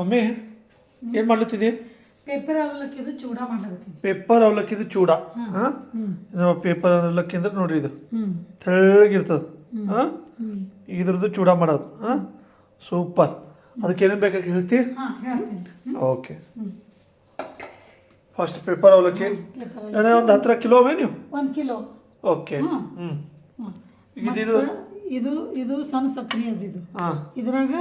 Mummy ಏನು ಮಾಡ್ಲತ್ತಿದ್ದಿ paper ಅವಲಕ್ಕಿದು ಚೂಡ ಮಾಡ್ಲಾಗತ್ತೀನಿ paper ಅವಲಕ್ಕಿದು ಚೂಡ ಹಾಂ. Paper ಅವಲಕ್ಕಿ ಅಂದ್ರೆ ನೋಡ್ರಿ ಇದು. ತೆಳಗಿರ್ತದ ತೆಳ್ಳಗಿರ್ತದೆ. ಹಾಂ? ಇದ್ರದ್ದು ಚೂಡ ಮಾಡೋದು. ಹಾಂ? ಸೂಪರ್. ಅದಕ್ಕೆ ಏನೇನು ಬೇಕಾಗಿ ಹೇಳ್ತಿ ಓಕೆ. ಫಸ್ಟ್ ಪೇಪರ್ ಅವಲಕ್ಕಿ. ಒಂದು ಹತ್ತಿರ ಕಿಲೋ ಅವೇ ನೀವು? ಒಂದು ಕಿಲೋ. ಓಕೆ. ಹ್ಮ್. ಹ್ಞೂ. ಇದಿದು? ಇದು ಇದು ಸಣ್ಣ ಸಕ್ರಿ ಅದು ಇದು ಹಾಂ. ಇದ್ರಾಗ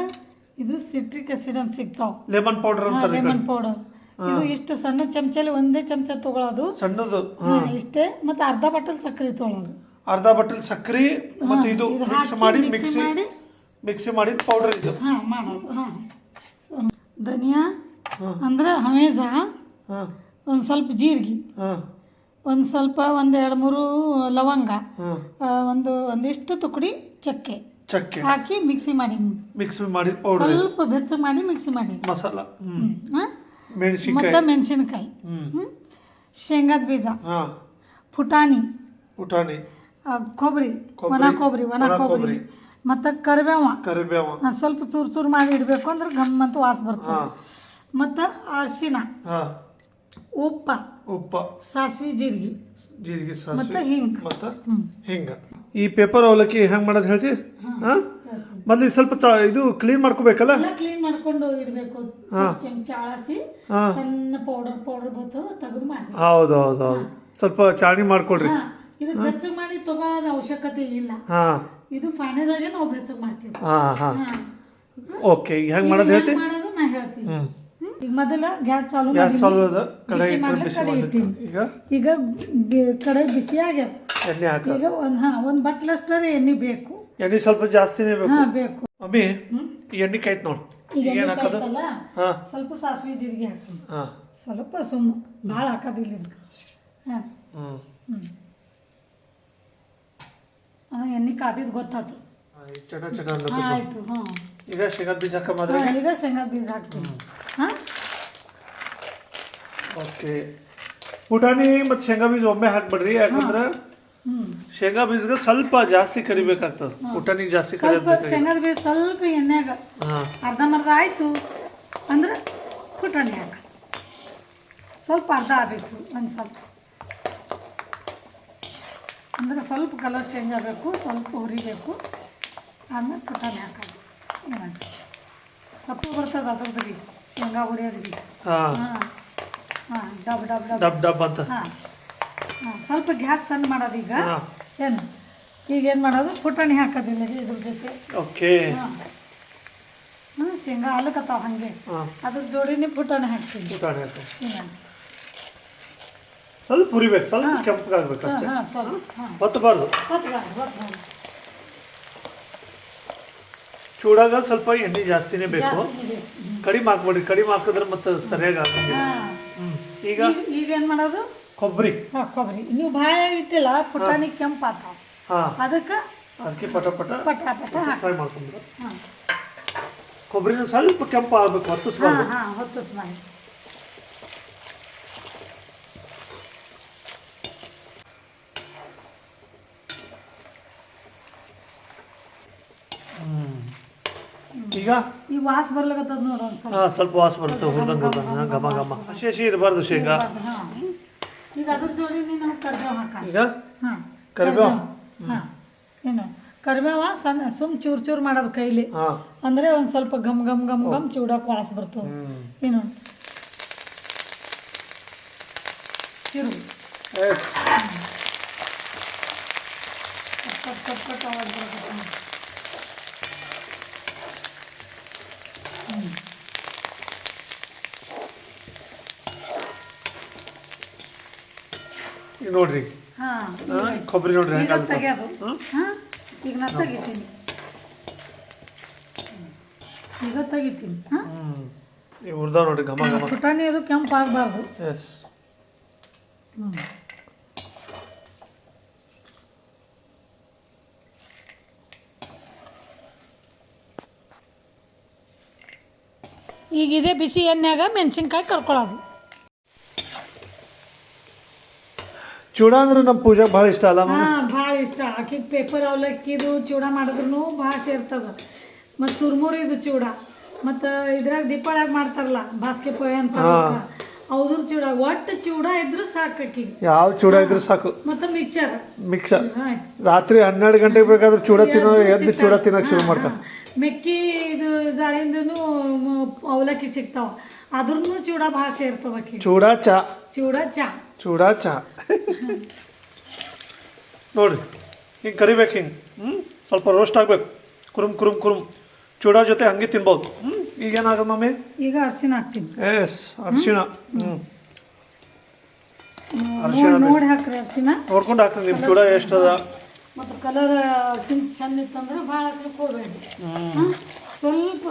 ಇದು ಸಿಟ್ರಿಕ್ ಆಸಿಡ್ ಅಂತ ಸಿಗ್ತಾವ. ಲೆಮನ್ ಪೌಡರ್ ಅಂತಾರೆ ಲೆಮನ್ ಪೌಡರ್ ಇದು ಇಷ್ಟು ಸಣ್ಣ ಚಮಚಲ್ಲಿ ಒಂದೇ ಚಮಚ ತಗೊಳ್ಳೋದು ಸಣ್ಣದು ಹಾ, ಇಷ್ಟೇ. ಮತ್ತೆ ಅರ್ಧ ಬಟ್ಟಲ್ ಸಕ್ಕರೆ ತಗೊಳ್ಳೋದು ಅರ್ಧ ಬಟ್ಟಲ್ ಸಕ್ಕರೆ ಮತ್ತು ಇದು ಇದು ಮಿಕ್ಸ್ ಹಾಕಿ ಮಾಡಿ ಮಿಕ್ಸಿ ಮಿಕ್ಸಿ ಮಾಡಿ. ಮಿಕ್ಸಿ ಮಾಡಿದ ಪೌಡರ್ ಇದು. ಹಾ ಮಾಡೋದು ಹಾ. ಧನಿಯಾ ಅಂದ್ರೆ ಹಮೇಜ ಹಾಂ. ಒಂದು ಸ್ವಲ್ಪ ಜೀರಿಗೆ. ಹಾಂ. ಒಂದು ಸ್ವಲ್ಪ ಒಂದು ಎರಡು ಮೂರು ಲವಂಗ. ಹಾಂ. ಆ, ಒಂದು ಒಂದಿಷ್ಟು ತುಕಡಿ ಚಕ್ಕೆ. ಚಕ್ಕೆ ಹಾಕಿ ಮಿಕ್ಸಿ ಮಾಡಿ. ಮಿಕ್ಸ್ ಮಾಡಿ ಸ್ವಲ್ಪ ಬೆಚ್ಚಗೆ ಮಾಡಿ ಮಿಕ್ಸಿ ಮಾಡಿ. ಮಸಾಲ ಮತ್ತು ಮೆಣಸಿನ್ಕಾಯಿ. ಶೇಂಗಾದ ಬೀಜ. ಹಾಂ. ಪುಟಾಣಿ. ಪುಟಾಣಿ. ಕೊಬ್ಬರಿ ಒಣ ಕೊಬ್ಬರಿ ಒಣ ಕೊಬ್ಬರಿ. ಮತ್ತು ಕರಿಬೇವ. ಕರಿಬೇವ. ಸ್ವಲ್ಪ ಚೂರು ಚೂರು ಮಾಡಿ ಇಡಬೇಕು ಅಂದ್ರೆ ಗಮ್ ಅಂತ ವಾಸ ಬರ್ತದೆ. ಮತ್ತು ಅರಿಶಿನ. ಉಪ್ಪ. ಉಪ್ಪ. ಸಾಸಿವೆ ಜೀರಿಗೆ. ಜೀರಿಗೆ ಮತ್ತು ಸಾಸಿವೆ ಹಿಂಗೆ. ಮತ್ತು ಹಿಂಗೆ. ಈ ಪೇಪರ್ ಅವಲಕ್ಕಿ ಹೆಂಗೆ ಮಾಡೋದು ಹೇಳ್ತಿ? ಹಾಂ? ಮೊದಲು ಸ್ವಲ್ಪ ಚ ಇದು ಕ್ಲೀನ್ ಮಾಡ್ಕೋಬೇಕಲ್ಲ? ಎಲ್ಲ ಕ್ಲೀನ್ ಮಾಡ್ಕೊಂಡು ಇಡಬೇಕು. ಚಮಚ ಸಣ್ಣ ಪೌಡರ್ ಪೌಡರ್ ಬರ್ತದೆ ತೆಗೆದು ಮಾಡಿ ಹೌದು ಹೌದು ಹೌದು. ಸ್ವಲ್ಪ ಚಾಣಿ ಮಾಡ್ಕೊಡ್ರಿ. ಹಾ. ಇದು ಬೆಚ್ಚಗೆ ಮಾಡಿ ತಗೋದ ಅವಶ್ಯಕತೆ ಇಲ್ಲ. ಹಾಂ. ಇದು ಫಾಣೆದಾಗೆ ನಾವು ಬೆಚ್ಚಗೆ ಮಾಡ್ತೀವಿ. ಹಾಂ ಹಾಂ. ಹಾ. ಓಕೆ ಈಗ ಹೆಂಗೆ ಮಾಡೋದು ಹೇಳ್ತಿ? ಹೆಂಗ್ ಮಾಡೋದು ನಾ ಹೇಳ್ತೀನಿ. ಹ್ಞೂ? ಈಗ ಮೊದಲ ಗ್ಯಾಸ್ ಚಾಲು ಗ್ಯಾಸ್ ಮಾಡೀನಿ. ಚಾಲು ಅದ ಕಡೆ ಬಿಸಿ ಇಟ್ಟು ಮಾಡ್ಲಿಕ್ಕೆ ಬಿಸಿ ಕಡೆ ಮಾಡಿ ಇಟ್ಟೀನಿ. ಈಗ? ಈಗ ಕಡೆ ಬಿಸಿ ಆಗ್ಯದ ಎಣ್ಣೆ ಹಾಕ. ಈಗ ಒಂದ್ ಹಾ ಒಂದ್ ಬಟ್ಲಷ್ಟರ ಎಣ್ಣೆ ಬೇಕು. ಎಣ್ಣೆ ಸ್ವಲ್ಪ ಜಾಸ್ತಿನೇ ಬೇಕು. ಹಾ ಬೇಕು. ಮಮ್ಮಿ ಈ ಎಣ್ಣೆ ಕಾಯ್ತು ನೋಡು. ಈಗ ಈಗ ಎಣ್ಣೆ ಏನು ಹಾಕೋದು? ಕಾಯ್ತಲ್ಲ, ಹಾಂ. ಸ್ವಲ್ಪ ಸಾಸಿವೆ ಜೀರಿಗೆ ಹಾಕ್ತೀನಿ ಹಾಂ. ಸ್ವಲ್ಪ ಸುಮ್ಮ ಭಾಳ ಹಾಕೋದಿಲ್ಲ ಇದಕ್ಕೆ. ಹಾ. ಹ್ಞೂ ಹ್ಮ್. ಆ, ಎಣ್ಣೆ ಕಾದಿದ್ದು ಗೊತ್ತಾತು. ಚಟ ಚಟ ಹಾ ಅನ್ಲತ್ತದ. ಆಯ್ತು ಹಾ. ಈಗ ಶೇಂಗಾ ಬೀಜ ಹಾಕ ಹಾ, ಮಾದ್ರೆ ಈಗ ಶೇಂಗಾ ಬೀಜ ಹಾಕ್ತೀನಿ. ಹಾ? ಓಕೆ. ಪುಟಾಣಿ ಮತ್ತು ಶೇಂಗಾ ಬೀಜ ಒಮ್ಮೆ ಹಾಕ್ಬಿಡ್ರಿ ಯಾಕಂದ್ರೆ ಹ್ಮ್ ಶೇಂಗಾ ಬೀಜಗೆ ಸ್ವಲ್ಪ ಜಾಸ್ತಿ ಕರಿಬೇಕಾಗ್ತದೆ. ಪುಟಾಣಿ ಜಾಸ್ತಿ ಸ್ವಲ್ಪ ಶೇಂಗಾದ ಬೀಜ ಸ್ವಲ್ಪ ಎಣ್ಣೆಗ ಹಾಂ. ಅರ್ಧಂಬರ್ಧ ಆಯಿತು ಅಂದ್ರೆ ಪುಟಾಣಿ ಹಾಕ. ಸ್ವಲ್ಪ ಅರ್ಧ ಆಗಬೇಕು ಒಂದು ಸ್ವಲ್ಪ. ಅಂದ್ರೆ ಸ್ವಲ್ಪ ಕಲರ್ ಚೇಂಜ್ ಆಗಬೇಕು ಸ್ವಲ್ಪ ಹುರಿಬೇಕು. ಆಮೇಲೆ ಪುಟಾಣಿ ಹಾಕೋದು. ಸೊಪ್ಪು ಸಪ್ಪು ಬರ್ತದೆ ಅದ್ರದ್ದು ರೀ ಶೇಂಗಾ ಹುರಿಯೋದು ಬಿ. ಹಾಂ. ಹಾಂ ಡಬ್ ಡಬ್ ಡಬ್. ಡಬ್ ಡಬ್ ಅಂತ. ಹಾಂ. ಸ್ವಲ್ಪ ಗ್ಯಾಸ್ ಸಣ್ಣ ಮಾಡೋದು ಈಗ. ಏನು? ಈಗ ಏನು ಮಾಡೋದು? ಪುಟಾಣಿ ಹಾಕೋದಿಲ್ಲ ಇದ್ರ ಜೊತೆ. ಓಕೆ. ಹಾಂ. ಹ್ಞೂ ಶೇಂಗಾ ಹಾಲಕತ್ತಾವ ಹಾಗೆ. ಅದ್ರ ಜೋಡಿನೇ ಪುಟಾಣಿ ಹಾಕ್ತೀನಿ. ಪುಟಾಣಿ ಸ್ವಲ್ಪ ಹುರಿಬೇಕು ಸ್ವಲ್ಪ ಕೆಂಪಗಾಗ್ಬೇಕು ಅಷ್ಟೇ. ಬತ್ತಬಾರ್ದು ಚೂಡಾಗ ಸ್ವಲ್ಪ ಎಣ್ಣೆ ಜಾಸ್ತಿನೇ ಬೇಕು. ಕಡಿಮೆ ಹಾಕ್ಬೇಡಿ ಕಡಿಮೆ ಹಾಕಿದ್ರೆ ಮತ್ತೆ ಸರಿಯಾಗಿ ಈಗ ಈಗ ಏನು ಮಾಡೋದು? ಕೊಬ್ಬರಿ. ಹಾ ಕೊಬ್ಬರಿ. ನೀವು ಬಾಯ ಇಟ್ಟಿಲ್ಲ ಪುಟಾಣಿ ಕೆಂಪು ಆತ. ಹಾಂ. ಅದಕ್ಕೆ ಅದಕ್ಕೆ ಪಟ ಪಟ ಪಟ ಪಟ ಫ್ರೈ ಮಾಡ್ಕೊಂಡ್ರು. ಕೊಬ್ಬರಿನ ಸ್ವಲ್ಪ ಕೆಂಪು ಆಗಬೇಕು ಹಾಂ ಹೊತ್ತಿಸ್ಬಾರ್ದು. ಹಾಂ ಹೊತ್ತಿಸ್ ಮಾಡಿ ಈಗ? ಈ ವಾಸ ಬರ್ಲಾಗತ್ತದ ನೋಡು ಸ್ವಲ್ಪ. ವಾಸ ಬರುತ್ತೆ ಹುರಿದಂಗೆ ಗಮ ಗಮ ಘಮ. ಹಸಿ ಹಸಿ ಇರಬಾರ್ದು ಶೇಂಗಾ ಈಗ ಅದ್ರ ಜೋಡಿ ನೀನು ಕರಿಬೇವು ಹಾಕೋಣ. ಈಗ? ಹಾಂ. ಕರಿಬೇವು? ಹಾಂ. ಏನು? ಕರಿಬೇವ ಸಣ್ಣ ಸುಮ್ ಚೂರು ಚೂರು ಮಾಡೋದು ಕೈಲಿ. ಅಂದ್ರೆ ಒಂದು ಸ್ವಲ್ಪ ಗಮ್ ಗಮ್ ಗಮ್ ಗಮ್ ಚೂಡೋ ವಾಸ ಬರ್ತದೆ ಏನು? ತಿರು ಕಟ್ ಕಟ್ ಕಟ್ ಆವಾಜ್ ಬರ್ತದೆ. ಈಗ ನೋಡ್ರಿ. ಕೊಬ್ಬರಿ ನೋಡ್ರಿ ಈಗ ಹೆಂಗಾಗುತ್ತೆ ತೆಗಿಯೋದು. ಈಗ ನಾ ತೆಗಿತೀನಿ. ಈಗ ತೆಗಿತೀನಿ. ಈಗ ಹುರಿದಾವ್ ನೋಡ್ರಿ ಘಮ ಘಮ. ಪುಟಾಣಿ ಅದು ಕೆಂಪು ಆಗಬಾರ್ದು ಎಸ್ ಹ್ಞೂ ಈಗ ಇದೇ ಬಿಸಿ ಎಣ್ಣೆಯಾಗ ಮೆಣಸಿನ್ಕಾಯಿ ಕರ್ಕೊಳ್ಳೋದು ಚೂಡ ಅಂದ್ರೆ ನಮ್ಮ ಪೂಜೆ ಭಾಳ ಇಷ್ಟ ಅಲ್ಲ ಹಾ ಭಾಳ ಇಷ್ಟ. ಆಕಿಗೆ ಪೇಪರ್ ಅವಲಕ್ಕಿದು ಚೂಡ ಮಾಡಿದ್ರು ಭಾಳ ಸೇರ್ತದ. ಮತ್ತು ಚುರ್ಮುರಿದು ಚೂಡ. ಮತ್ತು ಇದ್ರಾಗ ದೀಪಾವಳಿಯಾಗ ಮಾಡ್ತಾರಲ್ಲ ಬಾಸ್ಕೆ ಪೊಯ್ ಅಂತ ಅವ್ರ ಚೂಡ ಒಟ್ಟು ಚೂಡ ಇದ್ರು ಸಾಕು ಆಕಿಗೆ ಯಾವ ಚೂಡ ಇದ್ರೆ ಸಾಕು. ಮತ್ತು ಮಿಕ್ಸರ್. ಮಿಕ್ಸರ್. ರಾತ್ರಿ ಹನ್ನೆರಡು ಗಂಟೆಗೆ ಬೇಕಾದ್ರೆ ಚೂಡ ತಿನ್ನೋ ಎದ್ದು ಚೂಡ ತಿನ್ನೋಕೆ ಶುರು ಮಾಡ್ತಾರೆ ಮೆಕ್ಕಿ ಇದು ಜಾಳಿಂದನು ಅವಲಕ್ಕಿ ಸಿಗ್ತಾವ. ಅದ್ರೂ ಚೂಡ ಭಾಷೆ ಇರ್ತವ ಆಕಿಗೆ ಚೂಡ ಚಾ. ಚೂಡ ಚಾ. ಚೂಡ ಚಾ ನೋಡ್ರಿ ಹಿಂಗೆ ಕರಿಬೇಕು ಹಿಂಗೆ. ಹ್ಞೂ ಸ್ವಲ್ಪ ರೋಸ್ಟ್ ಆಗಬೇಕು. ಕುರುಮ್ ಕುರುಮ್ ಕುರುಮ್. ಚೂಡ ಜೊತೆ ಹಂಗೆ ತಿನ್ಬೋದು. ಹ್ಞೂ ಈಗೇನಾಗದು ಮಮ್ಮಿ ಈಗ ಅರ್ಶಿನ ಹಾಕ್ತೀನಿ. ಎಸ್ ಅರಿಶಿಣ ಹ್ಞೂ ನೋಡಿ ನೋಡಿ ಹಾಕ್ರಿ ಅರ್ಶಿನ. ನೋಡ್ಕೊಂಡು ಹಾಕ್ರಿ ನಿಮ್ಮ ಚೂಡ ಎಷ್ಟದ? ಮತ್ತು ಕಲರ್ ಅರ್ಶಿನ ಚಂದ ಇತ್ತಂದ್ರೆ ಭಾಳ ಹಾಕ್ಲಿಕ್ಕೆ ಹೋಗ್ಬೇಡಿ. ಸ್ವಲ್ಪ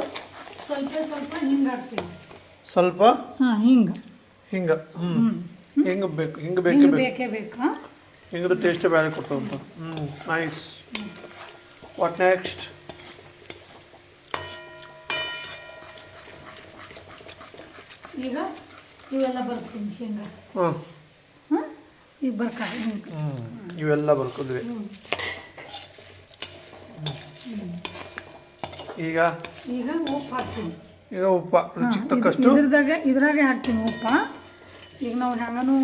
ಸ್ವಲ್ಪ ಸ್ವಲ್ಪ ಹಿಂಗೆ ಹಾಕ್ತೀನಿ. ಸ್ವಲ್ಪ? ಹಾಂ ಹಿಂಗೆ. ಹಿಂಗೆ. ಹ್ಞೂ ಹಿಂಗೆ ಬೇಕು ಹೆಂಗೆ ಬೇಕೇ ಹಿಂಗೆ ಬೇಕು? ಬೇಕೇ ಬೇಕು? ಹಾಂ ಟೇಸ್ಟ್ ಟೇಸ್ಟೇ ಬೇರೆ ಕೊಡ್ತದಂತ ಹ್ಞೂ ನೈಸ್ ವಾಟ್ ನೆಕ್ಸ್ಟ್ ಈಗ ಇವೆಲ್ಲ ಬರ್ತೀನಿ ಶೇಂಗಾ. ಹಾಂ. ಹಾಂ ಈಗ ಬರ್ಕ ಹಿಂಗೆ? ಹ್ಞೂ ಇವೆಲ್ಲ ಬರ್ಕೊಂಡ್ವಿ ಈಗ? ಈಗ ಉಪ್ಪು ಹಾಕ್ತೀನಿ. ಈಗ ಉಪ್ಪ ರುಚಿಗೆ ತಕ್ಕಷ್ಟು? ಇದ್ರದಾಗ ಇದ್ರಾಗೆ ಹಾಕ್ತೀನಿ ಉಪ್ಪ. ಈಗ ನಾವು ಹೆಂಗನು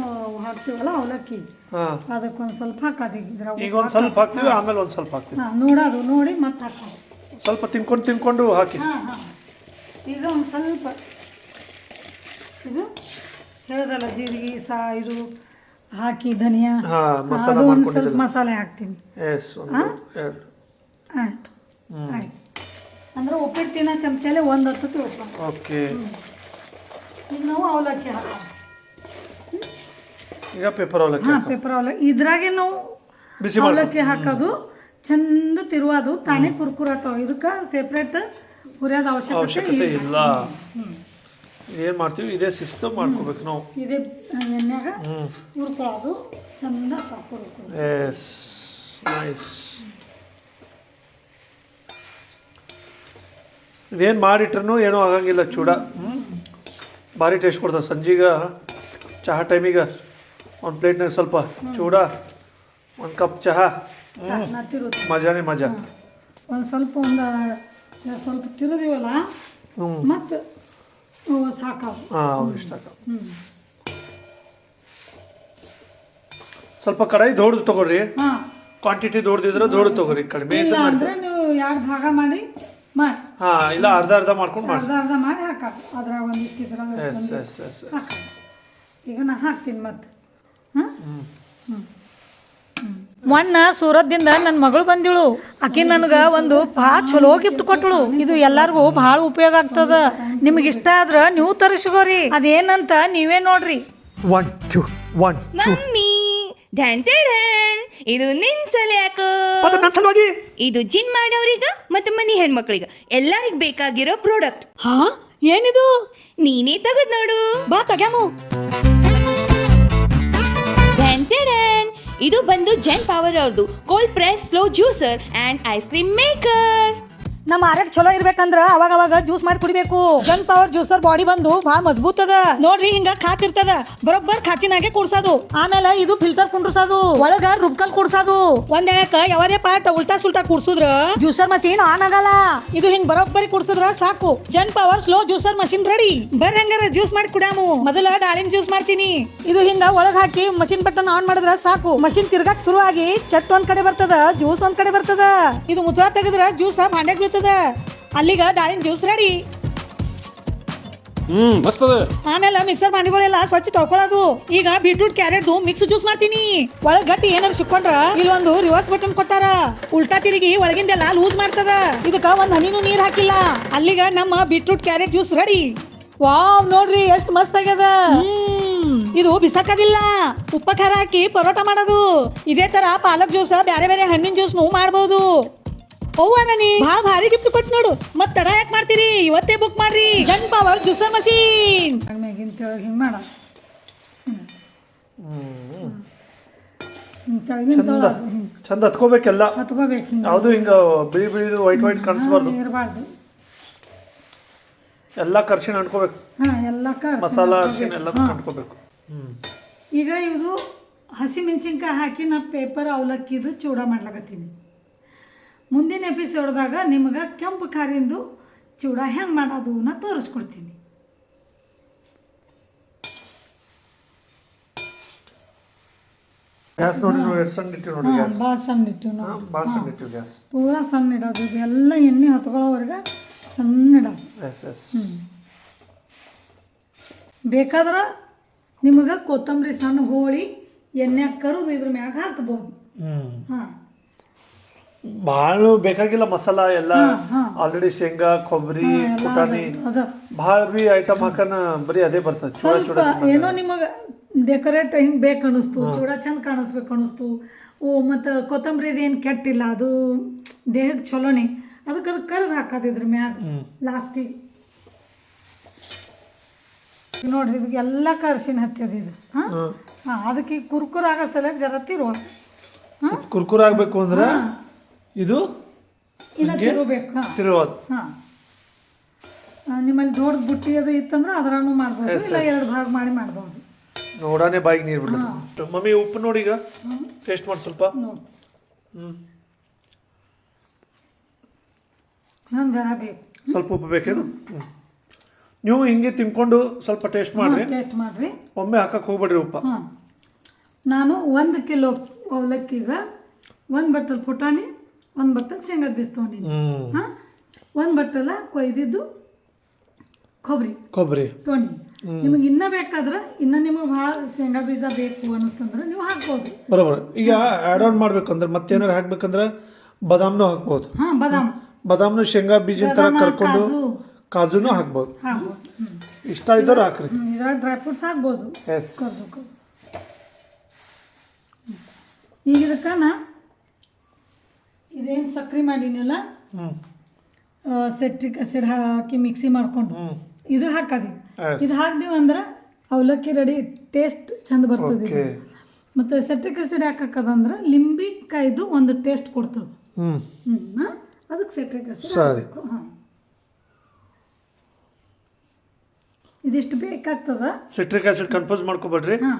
ಹಾಕ್ತೀವಲ್ಲ ಅವಲಕ್ಕಿ. ಹಾಂ. ಅದಕ್ಕೊಂದು ಸ್ವಲ್ಪ ಹಾಕೋದು ಈಗ ಇದ್ರಾಗ ಈಗ ಒಂದು ಸ್ವಲ್ಪ ಹಾಕ್ತೀವಿ ಆಮೇಲೆ ಒಂದು ಸ್ವಲ್ಪ ಹಾಕ್ತೀವಿ. ಹಾಂ ನೋಡೋದು ನೋಡಿ ಮತ್ತೆ ಹಾಕೋದು ಸ್ವಲ್ಪ ತಿನ್ಕೊಂಡು ತಿನ್ಕೊಂಡು ಹಾಕಿ. ಈಗ ಒಂದು ಸ್ವಲ್ಪ. ಇದು ಹೇಳ್ದಲ್ಲ ಜೀರಿಗೆ ಸಾ ಇದು ಹಾಕಿ ಧನಿಯಾ. ಹಾಂ ಮಸಾಲ ಅದು ಒಂದು ಸ್ವಲ್ಪ ಮಸಾಲೆ ಹಾಕ್ತೀನಿ. ಎಸ್ ಒಂದು ಎರಡು. ಆಯ್ತು. ಆಯ್ತು. ಅಂದ್ರೆ ಉಪ್ಪಿಟ್ಟು ತಿನ್ನೋ ಚಮಚಲ್ಲೇ ಒಂದು ಹತ್ತತ್ತು ಉಪ್ಪು ಓಕೆ ಈಗ ನಾವು ಅವಲಕ್ಕಿ ಹಾಕೋಣ. ಈಗ ಪೇಪರ್ ಅವಲಕ್ಕಿ ಹಾಂ ಪೇಪರ್ ಅವಲಕ್ಕಿ ಇದ್ರಾಗೆ ನಾವು ಬಿಸಿ ಅವಲಕ್ಕಿ ಹಾಕೋದು. ಚಂದ ತಿರುವಾದು. ತಾನೇ ಕುರ್ಕುರತ್ತಾವ ಇದಕ್ಕೆ ಸೆಪ್ರೇಟ್ ಹುರಿಯೋದು ಅವಶ್ಯಕತೆ ಇಲ್ಲ. ಏನು ಮಾಡ್ತೀವಿ? ಇದೇ ಶಿಸ್ತು ಮಾಡ್ಕೋಬೇಕು ನಾವು. ಇದೇ ಎಣ್ಣೆಗ ಹುರ್ಕೊಳ್ಳೋದು. ಚಂದ ಎಸ್ ನೈಸ್ ಇದೇನು ಮಾಡಿಟ್ರೂ ಏನೂ ಆಗಂಗಿಲ್ಲ ಚೂಡ. ಭಾರಿ ಟೇಸ್ಟ್ ಕೊಡ್ತದೆ. ಸಂಜೆಗೆ ಚಹಾ ಟೈಮಿಗೆ ಒಂದು ಪ್ಲೇಟ್ನಾಗ ಸ್ವಲ್ಪ ಚೂಡ ಒಂದು ಕಪ್ ಚಹಾ. ನಾ ತಿರುದು. ಮಜಾನೇ ಮಜಾ. ಒಂದು ಸ್ವಲ್ಪ ಒಂದು ಸ್ವಲ್ಪ ತಿರುದಿವಲ್ಲ? ಹ್ಞೂ ಮತ್ತು ಸಾಕಾವು ಹಾಂ ಇಷ್ಟ ಹ್ಞೂ ಸ್ವಲ್ಪ ಕಡಾಯಿ ದೊಡ್ಡದು ತಗೊಳ್ರಿ. ಹಾಂ. ಕ್ವಾಂಟಿಟಿ ದೊಡ್ಡದಿದ್ರೆ ದೊಡ್ಡದು ತಗೋರಿ ಕಡಿಮೆ ಇಲ್ಲ ಅಂದರೆ ನೀವು ಎರಡು ಭಾಗ ಮಾಡಿ ಮಾಡಿ. ಹಾಂ ಇಲ್ಲ ಅರ್ಧ ಅರ್ಧ ಮಾಡ್ಕೊಂಡು ಮಾಡಿ. ಅರ್ಧ ಅರ್ಧ ಮಾಡಿ ಹಾಕ ಅದ್ರಾಗ ಒಂದಿಷ್ಟು ಇದ್ರಾಗ ಎಸ್ ಎಸ್ ಎಸ್ ಈಗ ನಾ ಹಾಕ್ತೀನಿ ಮತ್ತೆ. ಮೊನ್ನ ಸೂರತ್ದಿಂದ ನನ್ನ ಮಗಳು ಬಂದಿಳು. ಅಕಿ ನನಗೆ ಒಂದು ಭಾಳ ಚಲೋ ಗಿಫ್ಟ್ ಕೊಟ್ಟಳು. ಇದು ಎಲ್ಲರಿಗೂ ಭಾಳ ಉಪಯೋಗ ಆಗ್ತದ. ನಿಮ್ಗೆ ಇಷ್ಟ ಆದ್ರ ನೀವು ತರಿಸ್ಕೋರಿ. ಅದೇನಂತ ನೀವೇ ನೋಡ್ರಿ. ಒನ್ ಟು ಒನ್ ಮಮ್ಮಿ ಡ್ಯಾನ್ ಡ್ಯಾನ್. ಇದು ನಿನ್ ಸಲ್ಯಾಕ. ಮತ್ತೆ ನನ್ನ ಸಲುವಾಗಿ? ಇದು ಜಿಮ್ ಮಾಡೋರಿಗ ಮತ್ತೆ ಮನಿ ಹೆಣ್ಮಕ್ಳಿಗ. ಎಲ್ಲರಿಗ್ ಬೇಕಾಗಿರೋ ಪ್ರಾಡಕ್ಟ್ ಹಾ? ಏನಿದು? ನೀನೇ ತಗದ್ ನೋಡು. ಬಾ ತಗ್ಯಾಮು. ಇದು ಬಂದು ಜೆನ್ ಪವರ್ ಅವ್ರದ್ದು cold press slow juicer and ice cream maker ನಮ್ಮ ಆರೋಗ್ಯ ಚಲೋ ಇರ್ಬೇಕಂದ್ರ ಅವಾಗ ಅವಾಗ ಜ್ಯೂಸ್ ಮಾಡಿ ಕುಡಿಬೇಕು. ಜನ್ ಪವರ್ ಜ್ಯೂಸರ್ ಬಾಡಿ ಬಂದು ಬಹಳ ಮಜಬೂತ್ ಅದ. ನೋಡ್ರಿ ಹಿಂಗ ಖಾಚ್ ಇರ್ತದ. ಬರೋಬ್ಬರ್ ಖಾಚಿನಾಗೆ ಕುಡ್ಸೋದು. ಆಮೇಲೆ ಇದು ಫಿಲ್ಟರ್ ಕುಂಡ್ರಸೋದು. ಒಳಗ ರುಬ್ಕಲ್ ಕುಡ್ಸೋದು. ಒಂದ್ ಎಳಕ ಯಾವದೇ ಪಾರ್ಟ್ ಉಲ್ಟಾ ಸುಲ್ಟಾ ಕುಡ್ಸುದ್ರ ಜ್ಯೂಸರ್ ಮಷೀನ್ ಆನ್ ಆಗಲ್ಲ. ಇದು ಹಿಂಗ್ ಬರೋಬ್ಬರಿ ಕುಡ್ಸಿದ್ರ ಸಾಕು. Gen Power slow juicer machine ready ಬರ್ ಹಂಗಾರ ಜ್ಯೂಸ್ ಮಾಡಿ ಕುಡಾಮು ಮೊದಲ ದಾಳಿಂಬೆ ಜ್ಯೂಸ್ ಮಾಡ್ತೀನಿ. ಇದು ಹಿಂಗ ಒಳಗ್ ಹಾಕಿ ಮಷೀನ್ ಬಟನ್ ಆನ್ ಮಾಡಿದ್ರ ಸಾಕು. ಮಷೀನ್ ತಿರ್ಗಾಕ್ ಶುರು ಆಗಿ ಚಟ್ ಒಂದ್ ಕಡೆ ಬರ್ತದ ಜ್ಯೂಸ್ ಒಂದ್ ಕಡೆ ಬರ್ತದ. ಇದು ಮುಚ್ಚಾ ತೆಗೆದ್ರ ಜ್ಯೂಸ್ ಭಾಂಡ್ಯಾಗ ಬೀಳ್ತದ ಅಲ್ಲಿಗ ದಾಳಿಂಬೆ ಜ್ಯೂಸ್ ರೆಡಿ ಹ್ಮ್ ಮಸ್ತ್ ಅದ ಆಮೇಲೆ ಮಿಕ್ಸರ್ ಮಾಡಿಗಳೆಲ್ಲ ಸ್ವಚ್ಛ ತೊಳ್ಕೊಳ್ಳೋದು ಈಗ ಬೀಟ್ರೂಟ್ ಕ್ಯಾರೆಟ್ ಮಿಕ್ಸ್ ಜ್ಯೂಸ್ ಮಾಡ್ತೀನಿ. ಒಳಗ್ ಗಟ್ಟಿ ಏನಾರು ಸಿಕ್ಕೊಂಡ್ರ ಇಲ್ಲೊಂದು ರಿವರ್ಸ್ ಬಟನ್ ಕೊಟ್ಟಾರ. ಉಲ್ಟಾ ತಿರುಗಿ ಒಳಗಿಂದೆಲ್ಲ ಲೂಸ್ ಮಾಡ್ತದ. ಇದಕ್ಕ ಒಂದ್ ಹನಿನೂ ನೀರ್ ಹಾಕಿಲ್ಲ. ಅಲ್ಲಿಗ ನಮ್ಮ beetroot carrot juice ready wow ನೋಡ್ರಿ ಎಷ್ಟ್ ಮಸ್ತ್ ಆಗ್ಯದ. ಇದು ಬಿಸಾಕದಿಲ್ಲ. ಉಪ್ಪ ಖಾರ ಹಾಕಿ ಪರೋಟ ಮಾಡೋದು. ಇದೇ ತರ ಪಾಲಕ್ ಜ್ಯೂಸ್ ಬೇರೆ ಬೇರೆ ಹಣ್ಣಿನ ಜ್ಯೂಸ್ ಮಾಡಬಹುದು ಮಾಡ್ಬೋದು. ಅವ್ವ ನನಿ ಭಾಳ ಭಾರಿ ಗಿಫ್ಟ್ ಕೊಟ್ಟು ನೋಡು. ಮತ್ ತಡ ಯಾಕೆ ಮಾಡ್ತೀರಿ? ಇವತ್ತೇ ಬುಕ್ ಮಾಡ್ರಿ. ಜನ್ ಪವರ್ ಜ್ಯೂಸರ್ ಮಷೀನ್ ಮ್ಯಾಗಿನ ತೆಳಗ್ ಹಿಂಗ್ ಮಾಡ. ಚಂದ. ಚಂದ ಹತ್ಕೋಬೇಕೆಲ್ಲ. ಹತ್ಕೋಬೇಕು ಹಿಂಗೆ. ಯಾವುದು ಹಿಂಗೆ ಬಿಳಿ ಬಿಳಿ ವೈಟ್ ವೈಟ್ ಕಾಣಿಸ್ಬಾರ್ದು. ಇರಬಾರ್ದು. ಎಲ್ಲ ಕರ್ಶಿನ ಅಂಟ್ಕೋಬೇಕು. ಹಾ ಎಲ್ಲ ಮಸಾಲ ಅರ್ಶಿನ ಎಲ್ಲ. ಅಂಟ್ಕೋಬೇಕು. ಹ್ಞೂ ಈಗ ಇದು ಹಸಿಮೆಣಸಿನ್ಕಾಯಿ ಹಾಕಿ ನಾ ಪೇಪರ್ ಅವಲಕ್ಕಿದು ಚೂಡ ಮಾಡ್ಲಕತ್ತೀನಿ. ಮುಂದಿನ ಎಪಿಸೋಡ್ದಾಗ ನಿಮಗೆ ಕೆಂಪು ಕಾರಿಂದು ಚೂಡ ಹೆಂಗೆ ಮಾಡೋದು ಅನ್ನೋ ತೋರಿಸ್ಕೊಡ್ತೀನಿ. ಗ್ಯಾಸ್ ನೋಡಿ ನೋಡಿ ನೋಡಿ ಭಾಳ ಸಣ್ಣ ಇಟ್ಟು ಇಟ್ಟಿವಿ ಗ್ಯಾಸ್. ಪೂರಾ ಸಣ್ಣ ಇಡೋದು ಇದೆಲ್ಲ ಎಣ್ಣೆ ಹೊತ್ಕೊಳ್ಳೋವರೆಗೆ ಸಣ್ಣ ಇಡೋದು. ಬೇಕಾದ್ರೆ ನಿಮಗೆ ಕೊತ್ತಂಬರಿ ಸಣ್ಣ ಹೋಳಿ ಎಣ್ಣೆ ಕರುದು ಇದ್ರ ಮ್ಯಾಗ ಹಾಕ್ಬೋದು. ಹಾಂ. ಭಾಳ ಬೇಕಾಗಿಲ್ಲ ಮಸಾಲ ಎಲ್ಲ. ಆಲ್ರೆಡಿ ಶೇಂಗಾ ಕೊಬ್ಬರಿ ಪುಟಾಣಿ. ಭಾಳ ಬಿ ಐಟಮ್ ಹಾಕನ ಬರೀ ಅದೇ ಬರ್ತದೆ. ಚೂಡ ಚೂಡ ಏನೋ ನಿಮಗೆ ಡೆಕೋರೇಟ್ ಹಿಂಗೆ ಬೇಕು ಅನಿಸ್ತು. ಚೂಡ ಚಂದ ಕಾಣಿಸ್ಬೇಕು ಅನಿಸ್ತು. ಓ ಮತ್ತು ಕೊತ್ತಂಬರಿ ಏನು ಕೆಟ್ಟಿಲ್ಲ. ಅದು ದೇಹಕ್ಕೆ ಚಲೋನೇ. ಅದಕ್ಕೆ ಅದು ಕರೆದು ಹಾಕೋದು ಇದ್ರ ಮ್ಯಾಗ. ಲಾಸ್ಟಿಗೆ ನೋಡ್ರಿ ಇದಕ್ಕೆ ಎಲ್ಲ ಕರ್ಶಿನ ಹತ್ತದ ಇದು. ಹಾಂ? ಹಾಂ. ಅದಕ್ಕೆ ಕುರ್ಕುರ್ ಆಗೋ ಸಲಕ್ಕೆ ಜರ ತಿರುವ. ಕುರ್ಕುರ್ ಆಗ್ಬೇಕು ಅಂದ್ರೆ ಇದು? ತಿರುವದು ನಿಮ್ಮಲ್ಲಿ ದೊಡ್ಡ ಬುಟ್ಟಿ ಅದು ಇತ್ತಂದ್ರೆ ಅದರಾನು ಮಾಡ್ಬೋದು. ಇಲ್ಲ ಎರಡು ಭಾಗ ಮಾಡಿ ಮಾಡ್ಬೋದು. ನೋಡಾನೆ ಬಾಯಿಗೆ ನೀರು ಬಿಡ್ಲತ್ತ ಮಮ್ಮಿ ಉಪ್ಪು ನೋಡಿ ಈಗ. ಟೇಸ್ಟ್ ಮಾಡಿ ಸ್ವಲ್ಪ. ಸ್ವಲ್ಪ ಉಪ್ಪು ಬೇಕೇನು? ನೀವು ಹಿಂಗೆ ತಿನ್ಕೊಂಡು ಸ್ವಲ್ಪ ಟೇಸ್ಟ್ ಮಾಡ್ರಿ. ಟೇಸ್ಟ್ ಮಾಡ್ರಿ. ಒಮ್ಮೆ ಹಾಕಕ್ಕೆ ಹೋಗ್ಬೇಡ್ರಿ ಉಪ್ಪ. ನಾನು ಒಂದು ಕಿಲೋ ಅವಲಕ್ಕಿಗೆ ಒಂದು ಬಟ್ಟಲ್ ಪುಟಾಣಿ ಒಂದು ಬಟ್ಟಲ್ ಶೇಂಗಾ ಬೀಜ ತೊಗೊಂಡಿನಿ ಹಾಂ? ಒಂದು ಬಟ್ಟಲ ಕೊಯ್ದಿದ್ದು ಕೊಬ್ಬರಿ ಕೊಬ್ಬರಿ ತೊಗೊಂಡಿನಿ ನಿಮಗೆ ಇನ್ನೂ ಬೇಕಾದ್ರೆ ಇನ್ನ ನಿಮಗೆ ಭಾಳ ಶೇಂಗಾ ಬೀಜ ಬೇಕು ಅನ್ನಿಸ್ತಂದ್ರೆ ನೀವು ಹಾಕ್ಬೋದು. ಬರೋಬರ. ಈಗ ಆ್ಯಡ್ ಆನ್ ಮಾಡ್ಬೇಕಂದ್ರೆ ಮತ್ತೇನಾರು ಹಾಕ್ಬೇಕಂದ್ರೆ ಬದಾಮ್ನು ಹಾಕ್ಬೋದು. ಹಾಂ ಬಾದಾಮ್. ಬಾದಾಮ್ನು ಶೇಂಗಾ ಬೀಜ ಥರ ಕರ್ಕೊಂಡು ಕಾಜು. ಕಾಜುನು ಹಾಕ್ಬೋದು. ಇಷ್ಟ ಇದ್ದವ್ರು ಹಾಕ್ರಿ. ಇದ್ರಾಗ ಡ್ರೈ ಫ್ರೂಟ್ಸ್ ಹಾಕ್ಬೋದು. ಎಸ್. ಈಗ ಇದಕ್ಕೆ ನಾ ಇದೇನು ಸಕ್ಕರೆ ಮಾಡಿನಲ್ಲ? ಹ್ಞೂ ಸೆಟ್ರಿಕ್ ಆಸಿಡ್ ಹಾಕಿ ಮಿಕ್ಸಿ ಮಾಡ್ಕೊಂಡು. ಹ್ಞೂ ಇದು ಹಾಕದಿ. Yes. ಇದು ಹಾಕ್ದೀವಿ ಅಂದ್ರೆ ಅವಲಕ್ಕಿ ರೆಡಿ ಟೇಸ್ಟ್ ಚಂದ ಬರ್ತದೆ ಇದು. ಓಕೆ ಮತ್ತೆ ಸೆಟ್ರಿಕ್ ಆಸಿಡ್ ಯಾಕೆ ಲಿಂಬಿ ಲಿಂಬಿಕಾಯ್ದು ಒಂದು ಟೇಸ್ಟ್ ಕೊಡ್ತದೆ. ಹ್ಞೂ ಹ್ಞೂ ಅದಕ್ಕೆ ಸೆಟ್ರಿಕ್ ಆಸಿಡ್ ಸರಿ. ಹಾಂ. ಇದಿಷ್ಟು ಬೇಕಾಗ್ತದ? ಸಿಟ್ರಿಕ್ ಆಸಿಡ್ ಕನ್ಫ್ಯೂಸ್ ಮಾಡ್ಕೋಬೇಡ್ರಿ. ಹಾಂ.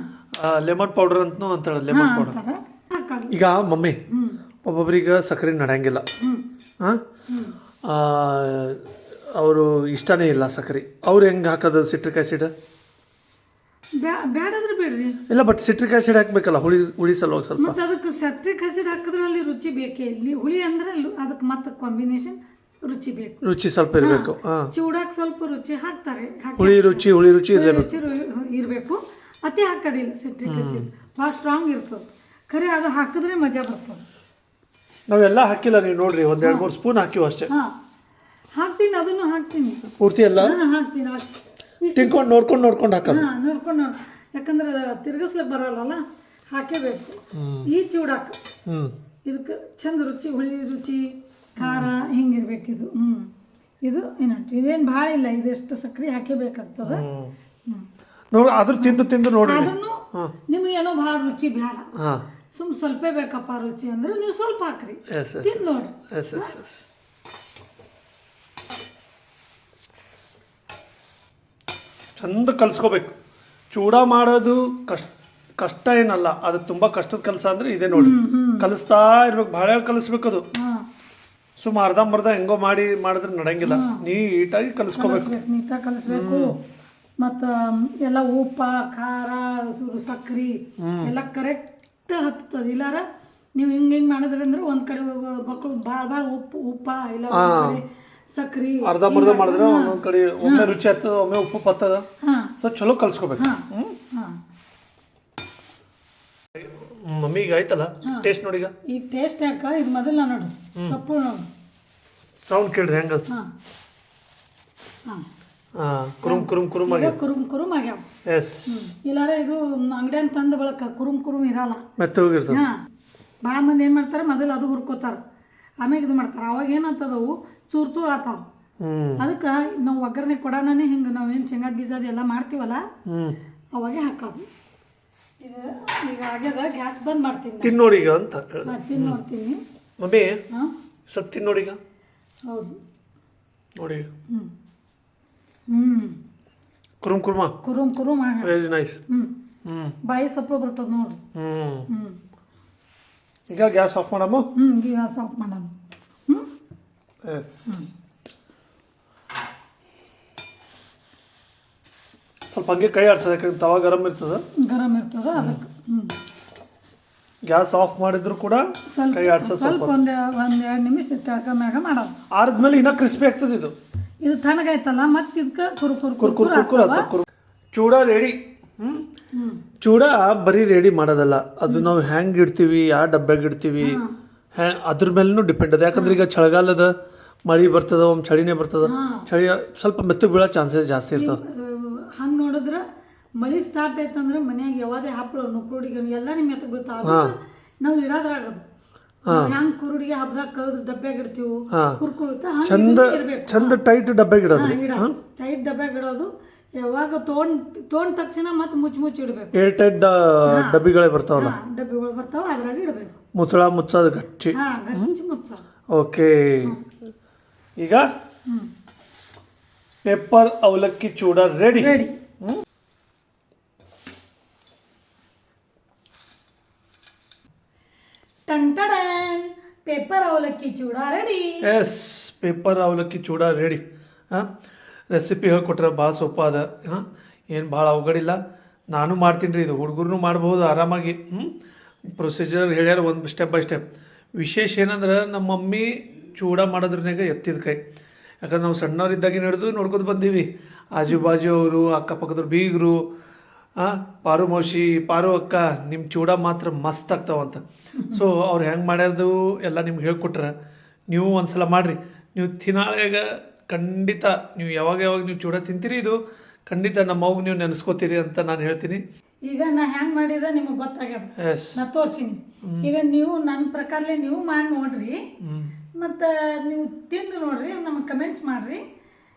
ಲೆಮನ್ ಪೌಡರ್ ಅಂತನೂ ಅಂತಾಳೆ ಲೆಮನ್ ಪೌಡರ್ ಅಂತಾರೆ. ಹಾಕೋದು. ಈಗ ಮಮ್ಮಿ ಹ್ಞೂ ಒಬ್ಬೊಬ್ರಿಗೆ ಸಕ್ಕರೆ ನಡೆಯಂಗಿಲ್ಲ. ಹಾಂ ಅವರು ಇಷ್ಟನೇ ಇಲ್ಲ ಸಕ್ಕರೆ. ಅವ್ರು ಹೆಂಗೆ ಹಾಕೋದು ಸಿಟ್ರಿಕ್ ಆ್ಯಸಿಡ್ ಬ್ಯಾ ಬ್ಯಾಡಾದ್ರೆ ಬೇಡ್ರಿ. ಇಲ್ಲ ಬಟ್ ಸಿಟ್ರಿಕ್ ಆ್ಯಸಿಡ್ ಹಾಕ್ಬೇಕಲ್ಲ ಹುಳಿ ಹುಳಿ ಸಲುವಾಗಿ ಸ್ವಲ್ಪ. ಮತ್ತೆ ಅದಕ್ಕೆ ಸಿಟ್ರಿಕ್ ಆ್ಯಸಿಡ್ ಹಾಕಿದ್ರೆ ಅಲ್ಲಿ ರುಚಿ ಬೇಕೇ ಇಲ್ಲಿ? ಹುಳಿ ಅಂದ್ರೆ ಅದಕ್ಕೆ ಮತ್ತೆ ಕಾಂಬಿನೇಷನ್ ರುಚಿ ಬೇಕು. ರುಚಿ ಸ್ವಲ್ಪ ಇರಬೇಕು ಚೂಡಕ್ಕೆ ಚೂಡಾಕ್ ಸ್ವಲ್ಪ ರುಚಿ ಹಾಕ್ತಾರೆ. ಹುಳಿ ರುಚಿ ಹುಳಿ ರುಚಿ ಇರಬೇಕು ಇರಬೇಕು. ಅತಿ ಹಾಕೋದಿಲ್ಲ ಸಿಟ್ರಿಕ್ ಆ್ಯಸಿಡ್ ಭಾಳ ಸ್ಟ್ರಾಂಗ್ ಇರ್ತದೆ. ಖರೆ ಅದು ಹಾಕಿದ್ರೆ ಮಜಾ ಬರ್ತದೆ. ನಾವೆಲ್ಲ ಹಾಕಿಲ್ಲ ನೀವು ನೋಡ್ರಿ ಒಂದ್ ಎರಡು ಮೂರು ಸ್ಪೂನ್ ಹಾಕಿವ ಅಷ್ಟೇ. ಹಾಂ. ಹಾಕ್ತೀನಿ ಅದನ್ನು ಹಾಕ್ತೀನಿ. ಪೂರ್ತಿ ಎಲ್ಲ? ಹಾಂ ಹಾಕ್ತೀನಿ ಇಷ್ಟು. ತಿನ್ಕೊಂಡು ನೋಡ್ಕೊಂಡು ನೋಡ್ಕೊಂಡು ಹಾಕೋದು ಹಾಂ ನೋಡ್ಕೊಂಡು ನೋಡಿ ಯಾಕಂದ್ರೆ ತಿರ್ಗಿಸ್ಲಿಕ್ಕೆ ಬರಲ್ಲಲ್ಲ ಹಾಕೇಬೇಕು. ಈ ಚೂಡಾಕ. ಹ್ಞೂ ಇದಕ್ಕೆ ಚಂದ ರುಚಿ ಹುಳಿ ರುಚಿ ಖಾರ ಹಿಂಗಿರ್ಬೇಕು ಇದು ಹ್ಞೂ ಇದು ಏನಂಟ ಇದೇನು ಭಾಳ ಇಲ್ಲ ಇದೆಷ್ಟು ಸಕ್ಕರೆ ಹಾಕೇಬೇಕಾಗ್ತದೆ. ನೋಡಿ ಅದ್ರ ತಿಂದು ತಿಂದು ನೋಡಿ ಅದನ್ನು ನಿಮಗೇನೋ ಭಾಳ ರುಚಿ ಬೇಡ. ಹಾಂ. ಸುಮ್ ಸ್ವಲ್ಪ ಬೇಕಪ್ಪ ರುಚಿ ಅಂದ್ರೆ ನೀವು ಸ್ವಲ್ಪ ಹಾಕ್ರಿ. ಎಸ್ ಎಸ್ ತಿಂದು ನೋಡಿ ಎಸ್ ಎಸ್ ಎಸ್ ಚಂದ ಕಲ್ಸ್ಕೋಬೇಕು. ಚೂಡ ಮಾಡೋದು ಕಷ್ಟ ಕಷ್ಟ ಏನಲ್ಲ ಅದು ತುಂಬ ಕಷ್ಟದ ಕೆಲಸ ಅಂದ್ರೆ ಇದೆ ನೋಡಿ. ಕಲಿಸ್ತಾ ಇರ್ಬೇಕು ಭಾಳ ಕಲಿಸ್ಬೇಕು ಅದು. ಸುಮ್ ಸುಮ್ಮ ಅರ್ಧಂಬರ್ಧ ಹೆಂಗೋ ಮಾಡಿ ಮಾಡಿದ್ರೆ ನಡೆಯಂಗಿಲ್ಲ. ನೀಟಾಗಿ ಕಲಿಸ್ಕೋಬೇಕು. ಕಲಿಸ್ಬೇಕು ನೀಟಾಗಿ ಕಲಿಸ್ಬೇಕು. ಮತ್ತು ಎಲ್ಲ ಉಪ್ಪ ಖಾರ ಸಕ್ರಿ ಎಲ್ಲ ಕರೆಕ್ಟ್ ಹತ್ತದ ಇಲ್ಲಾರ ನೀವು ಹಿಂಗೆ ಹಿಂಗೆ ಮಾಡಿದ್ರಿ ಅಂದ್ರೆ ಒಂದ್ ಕಡೆ ಮಕ್ಕಳು ಭಾಳ ಭಾಳ ಉಪ್ಪು ಉಪ್ಪ ಇಲ್ಲ ಸಕ್ರಿ ಅರ್ಧ ಅರ್ಧಂಬರ್ಧ ಮಾಡಿದ್ರೆ ಒಂದೊಂದ್ ಕಡೆ ಒಮ್ಮೆ ರುಚಿ ಹತ್ತದ ಒಮ್ಮೆ ಉಪ್ಪು ಪತ್ತದ ಹಾಂ. ಸೊ ಚಲೋ ಕಲ್ಸ್ಕೋಬೇಕು. ಮಮ್ಮಿ ಈಗ ಆಯ್ತಲ್ಲ? ಟೇಸ್ಟ್ ನೋಡಿ ಈಗ. ಈಗ ಟೇಸ್ಟ್ ಯಾಕ? ಇದು ಮೊದಲ ನೋಡು. ಸೊಪ್ಪು ನೋಡು. ಸೌಂಡ್ ಕೇಳ್ರಿ ಹೆಂಗ ಹಾಂ. ಹಾಂ. ಕುರುಮ್ ಕುರುಮ್ ಕುರುಮ್ ಈಗ ಆಗಿ ಕುರುಮ್ ಕುರುಮ್ ಆಗ್ಯಾವ. ಎಸ್ ಇಲ್ಲಾರ ಇದು ಅಂಗಡಿಯನ್ ತಂದ ಬಳಕ ಕುರುಮ್ ಕುರುಮ್ ಇರಲ್ಲ. ಮೆತ್ತಗಿರ್ತದೆ ಹಾಂ. ಭಾಳ ಮಂದಿ ಏನು ಮಾಡ್ತಾರೆ ಮೊದಲು ಅದು ಹುರ್ಕೋತಾರೆ. ಆಮೇಲೆ ಇದು ಮಾಡ್ತಾರೆ. ಅವಾಗ ಏನಾಗ್ತದವು ಚೂರು ಚೂರು ಆತಾವ. ಅದಕ್ಕೆ ನಾವು ಒಗ್ಗರಣೆ ಕೊಡೋಣನೇ ಹಿಂಗೆ ನಾವು ಏನು ಶೇಂಗಾ ಬೀಜ ಅದೆಲ್ಲ ಮಾಡ್ತೀವಲ್ಲ? ಅವಾಗೆ ಹಾಕೋದು. ಇದು ಈಗ ಆಗ್ಯದ ಗ್ಯಾಸ್ ಬಂದ್ ಮಾಡ್ತೀನಿ ತಿನ್ನೋಡಿ ಈಗ ಅಂತ ನಾನು ತಿಂದು ನೋಡ್ತೀನಿ ಮಮ್ಮಿ ಹಾಂ. ಸ್ವಲ್ಪ ತಿನ್ನೋಡಿಗ ಹೌದು. ನೋಡಿ ಹ್ಞೂ ಹ್ಮ್. ಕುರುಮ್ ಕುರುಮ. ಕುರುಮ್ ಕುರುಮ್. Very nice hmm. ಹ್ಮ್. ಬಾಯಿ ಸೊಪ್ಪು ಬರ್ತದ ನೋಡ್ರಿ ಹ್ಮ್. ಹ್ಮ್. ಈಗ ಗ್ಯಾಸ್ ಆಫ್ ಮಾಡಮ್ಮ? ಹ್ಮ್ ಗ್ಯಾಸ್ ಆಫ್ ಮಾಡಮ್ಮ. ಹ್ಮ್. ಎಸ್ ಸ್ವಲ್ಪ ಹಂಗೆ ಕೈ ಆಡ್ಸೋದು ಯಾಕಂದ್ರೆ ತವಾ ಗರಮ್ ಇರ್ತದೆ. ಗರಮ್ ಇರ್ತದ ಅದಕ್ಕೆ. ಹ್ಮ್. ಗ್ಯಾಸ್ ಆಫ್ ಮಾಡಿದ್ರು ಕೂಡ ಕೈ ಆಡ್ಸೋದು ಸ್ವಲ್ಪ ಸ್ವಲ್ಪ ಒಂದು ಒಂದು ಎರಡು ನಿಮಿಷ ತಳ್ಕೊಂಡಾಗ ಮಾಡೋದು ಆರದ್ಮೇಲೆ ಇನ್ನೂ ಕ್ರಿಸ್ಪಿ ಆಗ್ತದೆ ಇದು. ಇದು ತಣ್ಣಗಾಯ್ತಲ್ಲ ಮತ್ತೆ ಇದಕ್ಕೆ ಕುರುಕುರು ಆಗ್ತದೆ? ಕುರ್ ಚೂಡ ರೆಡಿ ಹ್ಮ್. ಹ್ಞೂ ಚೂಡ ಬರೀ ರೆಡಿ ಮಾಡೋದಲ್ಲ. ಅದು ನಾವು ಹೆಂಗೆ ಇಡ್ತೀವಿ ಯಾವ ಡಬ್ಬ್ಯಾಗ ಇಡ್ತೀವಿ ಹ್ಯಾ ಅದ್ರ ಮೇಲೂ ಡಿಪೆಂಡ್ ಅದ. ಯಾಕಂದ್ರೆ ಈಗ ಚಳಿಗಾಲದ ಮಳಿ ಬರ್ತದ ಒಮ್ಮೆ ಚಳಿನೇ ಬರ್ತದ ಚಳಿ ಸ್ವಲ್ಪ ಮೆತ್ತಗೆ ಬೀಳೋ ಚಾನ್ಸಸ್ ಜಾಸ್ತಿ ಇರ್ತದೆ ಹಂಗೆ ನೋಡಿದ್ರೆ ಮಳಿ ಸ್ಟಾರ್ಟ್ ಆಯ್ತಂದ್ರೆ ಮನ್ಯಾಗ ಯಾವಾದೇ ಹಪ್ಪಳ ಕುರುಡಿಗೆ ಎಲ್ಲ ನಿಮ್ಮ ಎತ್ತ ಬೀಳ್ತಾವ. ನಾವು ಇಡೋದ್ರಾಗದು. ಹೆಂಗ್ ಕುರುಡಿಗೆ ಹಬ್ಬದಾಗ ಕಳೆದು ಡಬ್ಬ್ಯಾಗ ಇಡ್ತೀವಿ ಕುರ್ಕುಳುತ್ತ ಚಂದ ಚಂದ ಟೈಟ್ ಡಬ್ಬ್ಯಾಗ ಇಡೋದ್ರಿ. ಟೈಟ್ ಡಬ್ಬ್ಯಾಗ ಇಡೋದು. ಯಾವಾಗ ತೊಗೊಂಡ್ ತೊಗೊಂಡ್ ತಕ್ಷಣ ಮತ್ತೆ ಮುಚ್ಚಿ ಮುಚ್ಚಿ ಇಡಬೇಕು ಏರ್ ಟೈಟ್ ಡಬ್ಬಿಗಳೇ ಬರ್ತಾವಲ್ಲ? ಡಬ್ಬಿಗಳು ಬರ್ತಾವ ಅದ್ರಾಗ ಇಡಬೇಕು. ಮುಚ್ಚಳ ಮುಚ್ಚೋದು ಗಟ್ಟಿ. ಮುಚ್ಚ ಓಕೆ. ಈಗ ಪೆಪ್ಪರ್ ಅವಲಕ್ಕಿ ಚೂಡ ರೆಡಿ ರೆಡಿ ಪೇಪರ್ ಅವಲಕ್ಕಿ ಚೂಡ ರೆಡಿ. ಎಸ್, ಪೇಪರ್ ಅವಲಕ್ಕಿ ಚೂಡ ರೆಡಿ. ಹಾಂ? ರೆಸಿಪಿ ಹೇಳ್ಕೊಟ್ರೆ ಭಾಳ ಸೊಪ್ಪ ಅದ. ಹಾಂ? ಏನು ಭಾಳ ಅವಗಡಿಲ್ಲ ನಾನು ಮಾಡ್ತೀನಿ ರೀ, ಇದು ಹುಡುಗರು ಮಾಡ್ಬೋದು ಆರಾಮಾಗಿ. ಹ್ಞೂ ಪ್ರೊಸೀಜರ್ ಹೇಳ್ಯಾರ ಒಂದು ಸ್ಟೆಪ್ ಬೈ ಸ್ಟೆಪ್ ವಿಶೇಷ ಏನಂದ್ರೆ, ನಮ್ಮ ಮಮ್ಮಿ ಚೂಡ ಮಾಡೋದ್ರನ್ಯಾಗ ಎತ್ತಿದ ಕೈ. ಯಾಕಂದ್ರೆ ನಾವು ಸಣ್ಣವರಿದ್ದಾಗಿನ ಹಿಡಿದು ನೋಡ್ಕೊಂಡು ಬಂದೀವಿ. ಆಜು ಬಾಜು ಅವರು, ಅಕ್ಕಪಕ್ಕದವ್ರು ಬೀಗರು, ಹಾಂ? ಪಾರು ಮೋಶಿ ಪಾರು ಅಕ್ಕ ನಿಮ್ಮ ಚೂಡ ಮಾತ್ರ ಮಸ್ತ್ ಆಗ್ತಾವಂತ. ಸೊ ಅವ್ರು ಹೆಂಗೆ ಮಾಡ್ಯಾರ್ದು ಎಲ್ಲ ನಿಮ್ಗೆ ಹೇಳ್ಕೊಟ್ರೆ. ನೀವು ಒಂದ್ಸಲ ಮಾಡಿರಿ. ನೀವು ತಿನ್ನಾಗ ಖಂಡಿತ ನೀವು ಯಾವಾಗ ಯಾವಾಗ ನೀವು ಚೂಡ ತಿಂತೀರಿ ಇದು ಖಂಡಿತ ನಮ್ಮ ಅವಾಗ ನೀವು ನೆನೆಸ್ಕೋತೀರಿ ಅಂತ ನಾನು ಹೇಳ್ತೀನಿ. ಈಗ ನಾ ಹ್ಯಾಂಗ್ ಮಾಡಿದ ನಿಮಗೆ ಗೊತ್ತಾಗ್ಯದ? ಎಸ್ ನಾ ತೋರ್ಸಿನಿ. ಈಗ ನೀವು ನನ್ನ ಪ್ರಕಾರಲೇ ನೀವು ಮಾಡಿ ನೋಡ್ರಿ. ಮತ್ತು ನೀವು ತಿಂದು ನೋಡ್ರಿ ನಮಗೆ ಕಮೆಂಟ್ ಮಾಡ್ರಿ.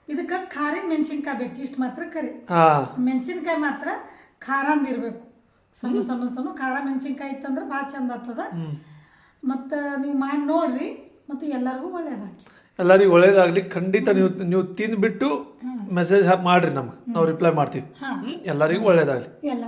ಇದಕ್ಕೆ ಖಾರಿ ಮೆಣಸಿನ್ಕಾಯಿ ಬೇಕು ಇಷ್ಟು ಮಾತ್ರ ಕರಿ. ಹಾಂ. ಮೆಣಸಿನ್ಕಾಯಿ ಮಾತ್ರ ಖಾರಂದ್ ಇರಬೇಕು. ಸಣ್ಣ ಸಣ್ಣ ಸಣ್ಣ ಖಾರ ಮೆಣಸಿನ್ಕಾಯಿ ಇತ್ತಂದ್ರೆ ಭಾಳ ಚಂದ ಆಗ್ತದ. ಮತ್ತು ನೀವು ಮಾಡಿ ನೋಡ್ರಿ ಮತ್ತು ಎಲ್ಲರಿಗೂ ಒಳ್ಳೇದಾಗಿ ಎಲ್ಲರಿಗೂ ಒಳ್ಳೇದಾಗ್ಲಿ ಖಂಡಿತ ನೀವು ನೀವು ತಿಂದ್ಬಿಟ್ಟು ಮೆಸೇಜ್ ಮಾಡ್ರಿ ನಮ್ಗೆ. ನಾವು ರಿಪ್ಲೈ ಮಾಡ್ತೀವಿ. ಎಲ್ಲರಿಗೂ? ಎಲ್ಲರಿಗೂ ಒಳ್ಳೇದಾಗಲಿ ಎಲ್ಲ